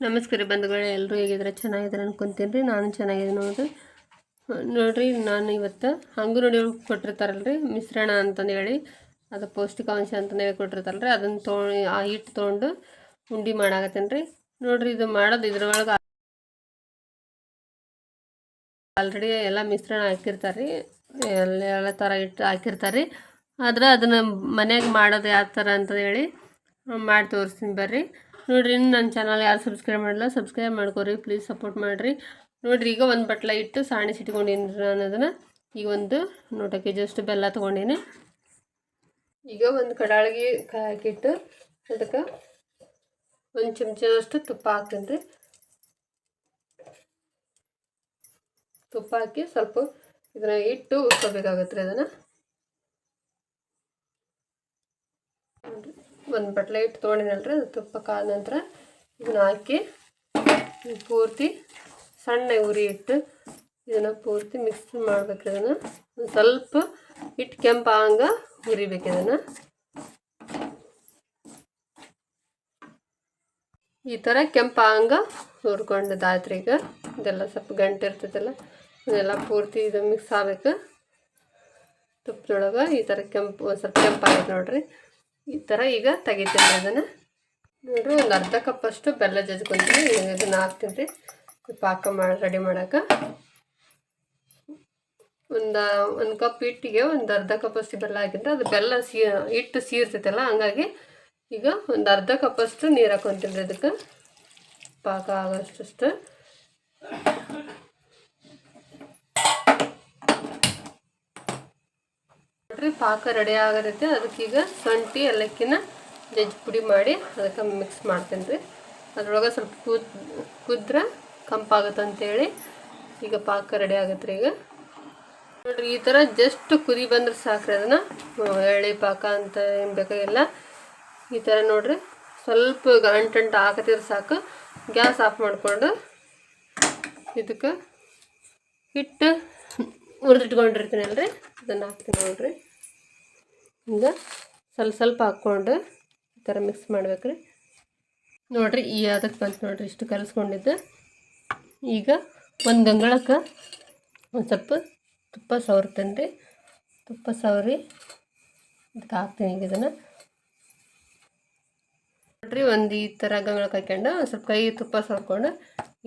ನಮಸ್ಕಾರ ಬಂಧುಗಳೇ ಎಲ್ಲರೂ ಹೇಗಿದ್ರೆ ಚೆನ್ನಾಗಿದ್ದಾರೆ ಅನ್ಕೊಂತೀನಿ. ರೀ ನಾನು ಚೆನ್ನಾಗಿದೆ ನೋಡಿ ನೋಡಿರಿ, ನಾನು ಇವತ್ತು ಹಂಗು ನೋಡಿ ಕೊಟ್ಟಿರ್ತಾರಲ್ಲ ಕೊಟ್ಟಿರ್ತಾರಲ್ರಿ, ಮಿಶ್ರಣ ಅಂತಂದು ಹೇಳಿ. ಅದು ಪೌಷ್ಟಿಕಾಂಶ ಅಂತಂದು ಹೇಳಿ ಕೊಟ್ಟಿರ್ತಾರಲ್ರಿ. ಅದನ್ನು ತೊ, ಆ ಹಿಟ್ಟು ತೊಗೊಂಡು ಉಂಡೆ ಮಾಡಾಕತ್ತೇನೆ ರೀ ನೋಡಿರಿ, ಇದು ಮಾಡೋದು ಇದ್ರೊಳಗೆ ಆಲ್ರೆಡಿ ಎಲ್ಲ ಮಿಶ್ರಣ ಹಾಕಿರ್ತಾರೆ ರೀ ಎಲ್ಲ ಎಲ್ಲ ಥರ ಹಿಟ್ಟು ಹಾಕಿರ್ತಾರೆ ರೀ ಆದ್ರೆ ಅದನ್ನು ಮನ್ಯಾಗ ಮಾಡೋದು ಯಾವ ಥರ ಅಂತಂದು ಹೇಳಿ ಮಾಡಿ ತೋರಿಸ್ತೀನಿ ಬರ್ರಿ. ನೋಡಿರಿ ನನ್ನ ಚಾನಲ್ ಯಾರು ಸಬ್ಸ್ಕ್ರೈಬ್ ಮಾಡಲ್ಲ ಸಬ್ಸ್ಕ್ರೈಬ್ ಮಾಡ್ಕೊರಿ ಪ್ಲೀಸ್ ಸಪೋರ್ಟ್ ಮಾಡಿರಿ. ನೋಡಿರಿ, ಈಗ ಒಂದು ಬಟ್ಲ ಇಟ್ಟು ಸಾಣಿ ಸಿಟ್ಕೊಂಡಿನಿ ನಾನು ಅದನ್ನು. ಈಗ ಒಂದು ನೂಟ ಕೆ ಬೆಲ್ಲ ತೊಗೊಂಡೀನಿ. ಈಗ ಒಂದು ಕಡಾಳಿಗೆ ಕಾಯಿ ಹಾಕಿಟ್ಟು ಅದಕ್ಕೆ ಒಂದು ಚಮಚದಷ್ಟು ತುಪ್ಪ ಹಾಕ್ತೀನಿ ರೀ ತುಪ್ಪ ಹಾಕಿ ಸ್ವಲ್ಪ ಇದನ್ನ ಇಟ್ಟು ಉಸ್ಕೋಬೇಕಾಗತ್ತೆ ರೀ ಅದನ್ನು. ಒಂದು ಬಟ್ಲೆ ಇಟ್ಟು ತೊಗೊಂಡಿನಲ್ರಿ, ಅದು ತುಪ್ಪ ಕಾದ ನಂತರ ಇದನ್ನ ಹಾಕಿ ಪೂರ್ತಿ ಸಣ್ಣ ಉರಿ ಇಟ್ಟು ಇದನ್ನು ಪೂರ್ತಿ ಮಿಕ್ಸ್ ಮಾಡ್ಬೇಕು ಇದನ್ನು. ಒಂದು ಸ್ವಲ್ಪ ಇಟ್ಟು ಕೆಂಪು ಹಂಗೆ ಹುರಿಬೇಕು ಇದನ್ನು. ಈ ಥರ ಕೆಂಪು ಹಂಗೆ ಹುರ್ಕೊಂಡದಾಯ್ತು ಈಗ. ಇದೆಲ್ಲ ಸ್ವಲ್ಪ ಗಂಟು ಇರ್ತೈತಲ್ಲ ಇದೆಲ್ಲ ಪೂರ್ತಿ ಇದು ಮಿಕ್ಸ್ ಆಗ್ಬೇಕು. ತುಪ್ಪದೊಳಗೆ ಈ ಥರ ಕೆಂಪು ಸ್ವಲ್ಪ ಕೆಂಪು ನೋಡ್ರಿ. ಈ ಥರ ಈಗ ತೆಗಿತೀನಿ ಅದನ್ನು. ನೋಡ್ರಿ, ಒಂದು ಅರ್ಧ ಕಪ್ಪಷ್ಟು ಬೆಲ್ಲ ಜಜ್ಕೊತೀನಿ. ಇದನ್ನು ಹಾಕ್ತೀನಿ ರೀ. ಪಾಕ ಮಾಡಿ ರೆಡಿ ಮಾಡೋಕೆ. ಒಂದು ಒಂದು ಕಪ್ ಹಿಟ್ಟಿಗೆ ಒಂದು ಅರ್ಧ ಕಪ್ಪಷ್ಟು ಬೆಲ್ಲ ಹಾಕಿದ್ರೆ ಅದು ಬೆಲ್ಲ ಸೀ, ಹಿಟ್ಟು ಸೀರ್ತೈತಲ್ಲ ಹಂಗಾಗಿ ಈಗ ಒಂದು ಅರ್ಧ ಕಪ್ಪಷ್ಟು ನೀರು ಹಾಕೊತೀನಿ ರೀ ಅದಕ್ಕೆ ಪಾಕ ಆಗೋಷ್ಟು ನೋಡ್ರಿ ಪಾಕ ರೆಡಿ ಆಗರುತ್ತೆ ಅದಕ್ಕೀಗ ಶುಂಠಿ, ಏಲಕ್ಕಿನ ಜಜ್ಜಿ ಪುಡಿ ಮಾಡಿ ಅದಕ್ಕೆ ಮಿಕ್ಸ್ ಮಾಡ್ತೀನಿ ರೀ. ಅದ್ರೊಳಗೆ ಸ್ವಲ್ಪ ಕುದ್, ಕುದ್ರೆ ಕಂಪಾಗುತ್ತೆ ಅಂತೇಳಿ ಈಗ ಪಾಕ ರೆಡಿ ಆಗತ್ತೆ ರೀ ಈಗ. ನೋಡ್ರಿ, ಈ ಥರ ಜಸ್ಟ್ ಕುದಿ ಬಂದ್ರೆ ಸಾಕ್ರಿ ಅದನ್ನು. ಎಳ್ಳಿ ಪಾಕ ಅಂತ ಏನು ಬೇಕಾಗಿಲ್ಲ ಈ ಥರ ನೋಡಿರಿ, ಸ್ವಲ್ಪ ಗಂಟಂಟು ಹಾಕತಿದ್ರೆ ಸಾಕು. ಗ್ಯಾಸ್ ಆಫ್ ಮಾಡಿಕೊಂಡು ಇದಕ್ಕೆ ಹಿಟ್ಟು ಹುರಿದಿಟ್ಕೊಂಡಿರ್ತೀನಿ ಅಲ್ರಿ ಅದನ್ನು ಹಾಕ್ತೀನಿ ನೋಡ್ರಿ. ಈಗ ಸ್ವಲ್ಪ ಸ್ವಲ್ಪ ಹಾಕ್ಕೊಂಡು ಈ ಥರ ಮಿಕ್ಸ್ ಮಾಡ್ಬೇಕ್ರಿ ನೋಡಿರಿ, ಈ ಅದಕ್ಕೆ ಬಂತು ನೋಡಿರಿ, ಇಷ್ಟು ಕಲಿಸ್ಕೊಂಡಿದ್ದೆ. ಈಗ ಒಂದು ಗಂಗಳಕ್ಕೆ ಒಂದು ಸ್ವಲ್ಪ ತುಪ್ಪ ಸವರ್ತೇನೆ ರೀ. ತುಪ್ಪ ಸವರಿ ಅದಕ್ಕೆ ಹಾಕ್ತೀನಿ ಈಗ ಇದನ್ನು. ನೋಡಿರಿ, ಒಂದು ಈ ಥರ ಗಂಗಳಕ್ಕೆ ಹಾಕ್ಯಂಡು ಸ್ವಲ್ಪ ಕೈ ತುಪ್ಪ ಸವರ್ಕೊಂಡು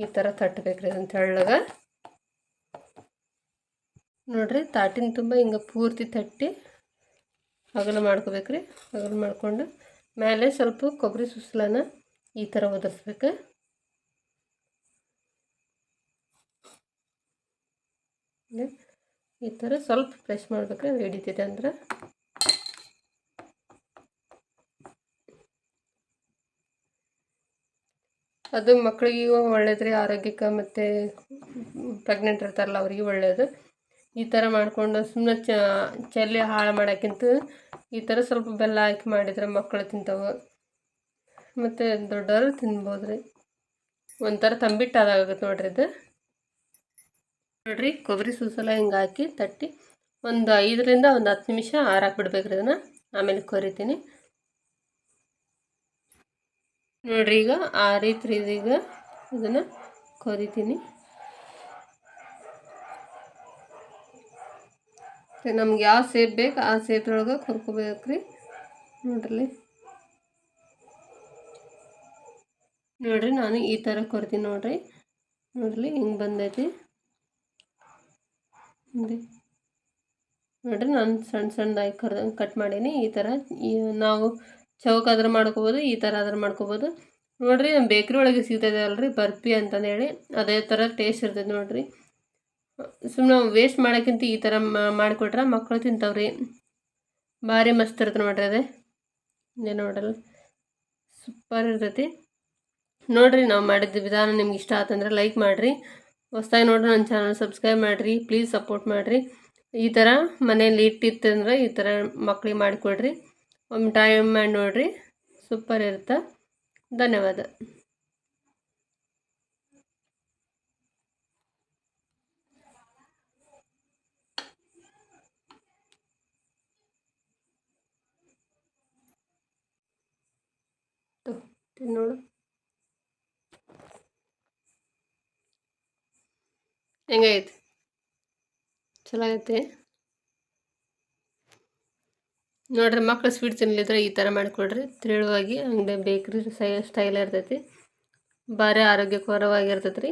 ಈ ಥರ ತಟ್ಟಬೇಕ್ರಿ ಅದನ್ನು ತೆಳ್ಳಗೆ. ನೋಡಿರಿ, ತಾಟಿನ ತುಂಬ ಹಿಂಗೆ ಪೂರ್ತಿ ತಟ್ಟಿ ಅಗಲ ಮಾಡ್ಕೋಬೇಕ್ರಿ. ಅಗಲ ಮಾಡ್ಕೊಂಡು ಮೇಲೆ ಸ್ವಲ್ಪ ಕೊಬ್ಬರಿ ಸುಸ್ಲನ ಈ ಥರ ಒದರ್ಸ್ಬೇಕು. ಈ ಥರ ಸ್ವಲ್ಪ ಪ್ರೆಸ್ ಮಾಡ್ಬೇಕು ರೀ ಹಿಡಿತೈತೆ ಅಂದ್ರೆ. ಅದು ಮಕ್ಕಳಿಗೂ ಒಳ್ಳೇದು ರೀ ಆರೋಗ್ಯಕ್ಕೆ ಮತ್ತು ಪ್ರೆಗ್ನೆಂಟ್ ಇರ್ತಾರಲ್ಲ, ಅವ್ರಿಗೆ ಒಳ್ಳೆಯದು ಈ ಥರ ಮಾಡಿಕೊಂಡು ಸುಮ್ಮನೆ ಚೆಲ್ಲಿ ಹಾಳು ಮಾಡೋಕ್ಕಿಂತ ಈ ಥರ ಸ್ವಲ್ಪ ಬೆಲ್ಲ ಹಾಕಿ ಮಾಡಿದ್ರೆ ಮಕ್ಕಳು ತಿಂತಾವೆ. ಮತ್ತು ದೊಡ್ಡವರು ತಿನ್ಬೋದು ರೀ. ಒಂಥರ ತಂಬಿಟ್ಟು ನೋಡ್ರಿ ಇದು. ನೋಡಿರಿ, ಕೊಬ್ಬರಿ ಸೂಸಲ ಹಿಂಗೆ ಹಾಕಿ ತಟ್ಟಿ ಒಂದು ಐದರಿಂದ ಒಂದು ಹತ್ತು ನಿಮಿಷ ಆರಾಕಿ ಬಿಡ್ಬೇಕು ರೀ ಅದನ್ನು ಆಮೇಲೆ ಕೊರಿತೀನಿ. ನೋಡಿರಿ ಈಗ ಆ ರೀತಿ ಇದೀಗ ಇದನ್ನು ಕೊರಿತೀನಿ. ನಮ್ಗೆ ಯಾವ ಸೇಪ್ ಬೇಕು ಆ ಸೇಪ್ದೊಳಗೆ ಕೊರ್ಕೋಬೇಕು ರೀ. ನೋಡ್ರಿ. ನೋಡ್ರಿ ನಾನು ಈ ಥರ ಕೊರ್ತೀನಿ ನೋಡ್ರಿ. ನೋಡ್ರಿ ಹಿಂಗೆ ಬಂದೈತಿ. ನೋಡ್ರಿ, ನಾನು ಸಣ್ಣ ಸಣ್ಣದಾಗಿ ಕರ್ ಕಟ್ ಮಾಡೀನಿ. ಈ ಥರ ನಾವು ಚೌಕಾದ್ರೆ ಮಾಡ್ಕೋಬೋದು, ಈ ಥರ ಆದ್ರೆ ಮಾಡ್ಕೋಬೋದು. ನೋಡ್ರಿ ಬೇಕ್ರಿ ಒಳಗೆ ಸಿಗ್ತದೆ ಅಲ್ರಿ ಬರ್ಫಿ ಅಂತಂದೇಳಿ. ಅದೇ ಥರ ಟೇಸ್ಟ್ ಇರ್ತೈತೆ ನೋಡ್ರಿ. ಸುಮ್ಮನೆ ವೇಸ್ಟ್ ಮಾಡೋಕ್ಕಿಂತ ಈ ಥರ ಮಾಡಿಕೊಟ್ರೆ ಮಕ್ಕಳು ತಿಂತಾವ್ರಿ. ಭಾರಿ ಮಸ್ತ್ ಇರುತ್ತೆ ನೋಡ್ರಿ ಅದೇ. ಇದೇ ನೋಡಲ್ಲ ಸೂಪರ್ ಇರ್ತೈತಿ. ನೋಡಿರಿ ನಾವು ಮಾಡಿದ ವಿಧಾನ ನಿಮ್ಗೆ ಇಷ್ಟ ಆತಂದ್ರೆ ಲೈಕ್ ಮಾಡಿರಿ. ಹೊಸ್ದಾಗಿ ನೋಡ್ರಿ ನನ್ನ ಚಾನಲ್ ಸಬ್ಸ್ಕ್ರೈಬ್ ಮಾಡಿರಿ ಪ್ಲೀಸ್ ಸಪೋರ್ಟ್ ಮಾಡಿರಿ. ಈ ಥರ ಮನೇಲಿ ಇಟ್ಟಿತ್ತಂದ್ರೆ ಈ ಥರ ಮಕ್ಳಿಗೆ ಮಾಡಿಕೊಡ್ರಿ. ಒಮ್ಮೆ ಟೈಮ್ ಮಾಡಿ ನೋಡಿರಿ. ಸೂಪರ್ ಇರುತ್ತೆ? ಧನ್ಯವಾದ. ನೋಡು. ಹೆಂಗೈತೆ ಚಲೋ ಐತೆ ನೋಡ್ರಿ ಮಕ್ಕಳು ಸ್ವೀಟ್ ತಿನ್ನಲಿದ್ರೆ ಈ ಥರ ಮಾಡಿಕೊಡ್ರಿ ತೆಳುವಾಗಿ ಹಂಗೆ ಬೇಕ್ರಿ ಸೈ ಸ್ಟೈಲ್ ಇರ್ತೈತಿ. ಭಾರಿ ಆರೋಗ್ಯಕರವಾಗಿರ್ತೈತೆ ರೀ